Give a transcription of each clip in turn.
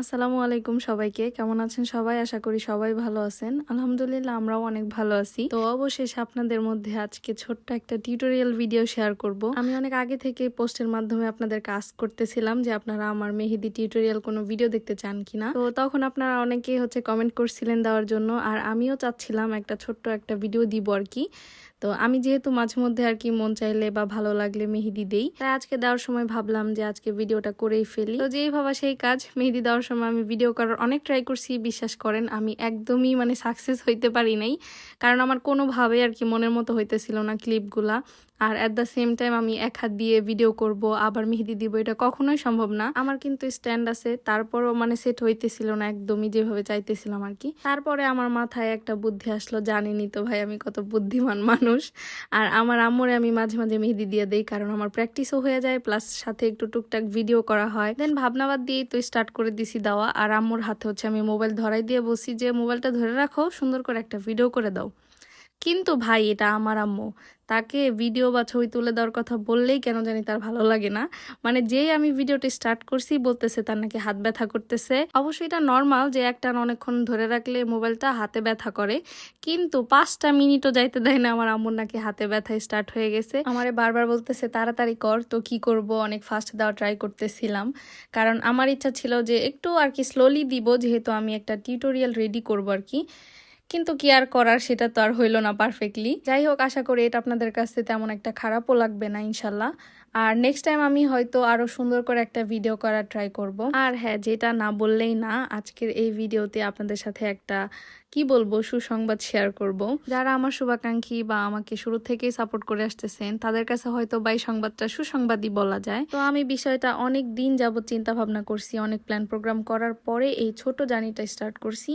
আসসালামু আলাইকুম সবাইকে। কেমন আছেন সবাই? আশা করি সবাই ভালো আছেন। আলহামদুলিল্লাহ, আমরাও অনেক ভালো আছি। তো অবশেষে আপনাদের মধ্যে আজকে ছোট্ট একটা টিউটোরিয়াল ভিডিও শেয়ার করব। আমি অনেক আগে থেকে পোস্টের মাধ্যমে আপনাদের কাজ করতেছিলাম যে আপনারা আমার মেহেদি টিউটোরিয়াল কোনো ভিডিও দেখতে চান কিনা। তো তখন আপনারা অনেকেই হচ্ছে কমেন্ট করছিলেন দেওয়ার জন্য। আর আমিও চাচ্ছিলাম একটা ছোট্ট একটা ভিডিও দিব আর কি। তো আমি যেহেতু মাঝে মধ্যে আর কি মন চাইলে বা ভালো লাগলে মেহেদি দেই, তাই আজকে দেওয়ার সময় ভাবলাম যে আজকে ভিডিওটা করেই ফেলি। তো যেই ভাবা সেই কাজ, মেহেদি দেওয়ার সময় আমি ভিডিও করার অনেক ট্রাই করছি, বিশ্বাস করেন আমি একদমই মানে সাকসেস হইতে পারি নাই। কারণ আমার কোনোভাবে আর কি মনের মতো হইতেছিল না ক্লিপগুলা আর অ্যাট দ্য সেম টাইম আমি এক হাত দিয়ে ভিডিও করব, আবার মেহেদি দিব, এটা কখনোই সম্ভব না। আমার কিন্তু স্ট্যান্ড আছে, তারপরও মানে সেট হইতেছিল না একদমই, যেভাবে চাইতেছিলাম আর কি। তারপরে আমার মাথায় একটা বুদ্ধি আসলো জানিনি তো ভাই, আমি কত বুদ্ধিমান মানুষ। আর আমার আম্মুরে আমি মাঝে মাঝে মেহেদি দিয়ে দেই, কারণ আমার প্র্যাকটিসও হয়ে যায় প্লাস সাথে একটু টুকটাক ভিডিও করা হয়। দেন ভাবনাবাদ দিয়েই তো স্টার্ট করে দিছি দেওয়া, আর আম্মুর হাতে হচ্ছে আমি মোবাইল ধরাই দিয়ে বসি যে মোবাইলটা ধরে রাখো, সুন্দর করে একটা ভিডিও করে দাও। কিন্তু ভাই, এটা আমার আম্মু। তাকে ভিডিও বা ছবি তুলে দেওয়ার কথা বললেই কেন জানি তার ভালো লাগে না। মানে যেই আমি ভিডিওটি স্টার্ট করছি, বলতেছে তার নাকি হাত ব্যথা করতেছে। অবশ্যই এটা নর্মাল যে একটা অনেকক্ষণ ধরে রাখলে মোবাইলটা হাতে ব্যথা করে। কিন্তু পাঁচটা মিনিটও যাইতে দেয় না আমার আম্মুর নাকি হাতে ব্যথা স্টার্ট হয়ে গেছে। আমারে বারবার বলতেছে, তাড়াতাড়ি কর, তো কি করব? অনেক ফাস্ট দেওয়া ট্রাই করতেছিলাম। কারণ আমার ইচ্ছা ছিল যে একটু আর কি স্লোলি দিব, যেহেতু আমি একটা টিউটোরিয়াল রেডি করব আর কি। কিন্তু কি আর করার সেটা তো আর হইল না পারফেক্টলি যাই হোক, আশা করি এটা আপনাদের কাছে তেমন একটা খারাপও লাগবে না, ইনশাল্লাহ। আর নেক্সট টাইম আমি হয়তো আরও সুন্দর করে একটা ভিডিও করার ট্রাই করব। আর হ্যাঁ যেটা না বললেই না, আজকের এই ভিডিওতে আপনাদের সাথে একটা কি বলব, সুসংবাদ শেয়ার করব। যারা আমার শুভাকাঙ্ক্ষী বা আমাকে শুরু থেকেই সাপোর্ট করে আসতেছেন, তাদের কাছে হয়তো বা এই সংবাদটা সুসংবাদই বলা যায়। তো আমি বিষয়টা অনেক দিন যাবত চিন্তা ভাবনা করছি, অনেক প্ল্যান প্রোগ্রাম করার পরে এই ছোট জার্নিটা স্টার্ট করছি।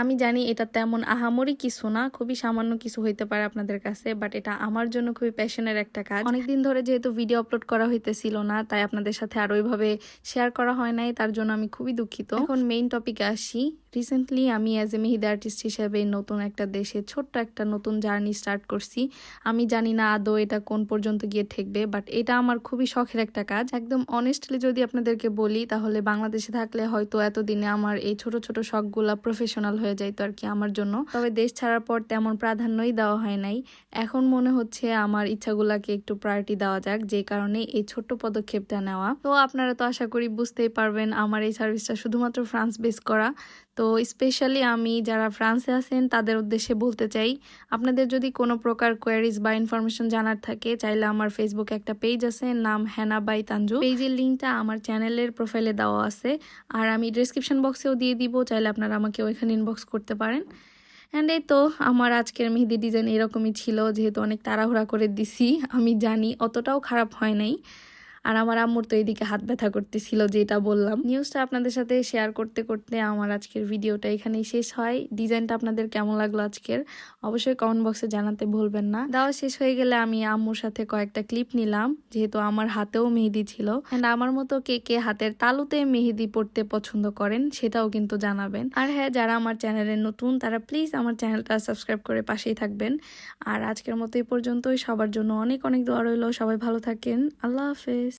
আমি জানি এটা তেমন আহামরি কিছু না, খুবই সামান্য কিছু হইতে পারে আপনাদের কাছে বাট এটা আমার জন্য খুবই প্যাশনের একটা কাজ। অনেকদিন ধরে যেহেতু ভিডিও আপলোড করা হইতেছিল না, তাই আপনাদের সাথে আর ওইভাবে শেয়ার করা হয় নাই, তার জন্য আমি খুবই দুঃখিত। এখন মেইন টপিকে আসি। রিসেন্টলি আমি অ্যাজ এ মেহিদা আর্টিস্ট হিসেবে নতুন একটা দেশে ছোট্ট একটা নতুন জার্নি স্টার্ট করছি। আমি জানি না আদৌ এটা কোন পর্যন্ত গিয়ে ঠেকবে বাট এটা আমার খুবই শখের একটা কাজ। একদম অনেস্টলি যদি আপনাদেরকে বলি, তাহলে বাংলাদেশে থাকলে হয়তো এতদিনে আমার এই ছোট ছোট শখগুলা প্রফেশনাল হয়ে যাইতো আর কি আমার জন্য। তবে দেশ ছাড়ার পর তেমন প্রাধান্যই দেওয়া হয় নাই। এখন মনে হচ্ছে আমার ইচ্ছাগুলাকে একটু প্রায়োরিটি দেওয়া যাক, যে কারণে এই ছোট্ট পদক্ষেপটা নেওয়া। তো আপনারা তো আশা করি বুঝতেই পারবেন, আমার এই সার্ভিসটা শুধুমাত্র ফ্রান্স বেস করা। তো স্পেশালি আমি যারা ফ্রান্সে আছেন, তাদের উদ্দেশ্যে বলতে চাই, আপনাদের যদি কোনো প্রকার কোয়ারিজ বা ইনফরমেশন জানার থাকে, চাইলে আমার ফেসবুকে একটা পেজ আছে, নাম হ্যানা বাই তানজু। পেজের লিঙ্কটা আমার চ্যানেলের প্রোফাইলে দেওয়া আছে। আর আমি ডিসক্রিপশন বক্সেও দিয়ে দিব, চাইলে আপনারা আমাকে ওইখানে ইনবক্স করতে পারেন। অ্যান্ড এই তো, আমার আজকের মেহেদি ডিজাইন এরকমই ছিল, যেহেতু অনেক তাড়াহুড়া করে দিছি, আমি জানি অতটাও খারাপ হয় নাই। আর আমার আম্মুর তো এইদিকে হাত ব্যথা করতেছিল, যেটা বললাম। নিউজটা আপনাদের সাথে শেয়ার করতে করতে আমার আজকের ভিডিওটা এখানেই শেষ হয়। ডিজাইনটা আপনাদের কেমন লাগল আজকের? অবশ্যই কমেন্ট বক্সে জানাতে ভুলবেন না। দেওয়া শেষ হয়ে গেলে আমি আম্মুর সাথে কয়েকটা ক্লিপ নিলাম, যেহেতু আমার হাতেও মেহেদি ছিল। অ্যান্ড আমার মতো কে কে হাতের তালুতে মেহেদি পড়তে পছন্দ করেন, সেটাও কিন্তু জানাবেন। আর হ্যাঁ যারা আমার চ্যানেলে নতুন, তারা প্লিজ আমার চ্যানেলটা সাবস্ক্রাইব করে পাশেই থাকবেন। আর আজকের মতো এই পর্যন্তই। সবার জন্য অনেক অনেক দোয়া রইল। সবাই ভালো থাকেন। আল্লাহ হাফেজ।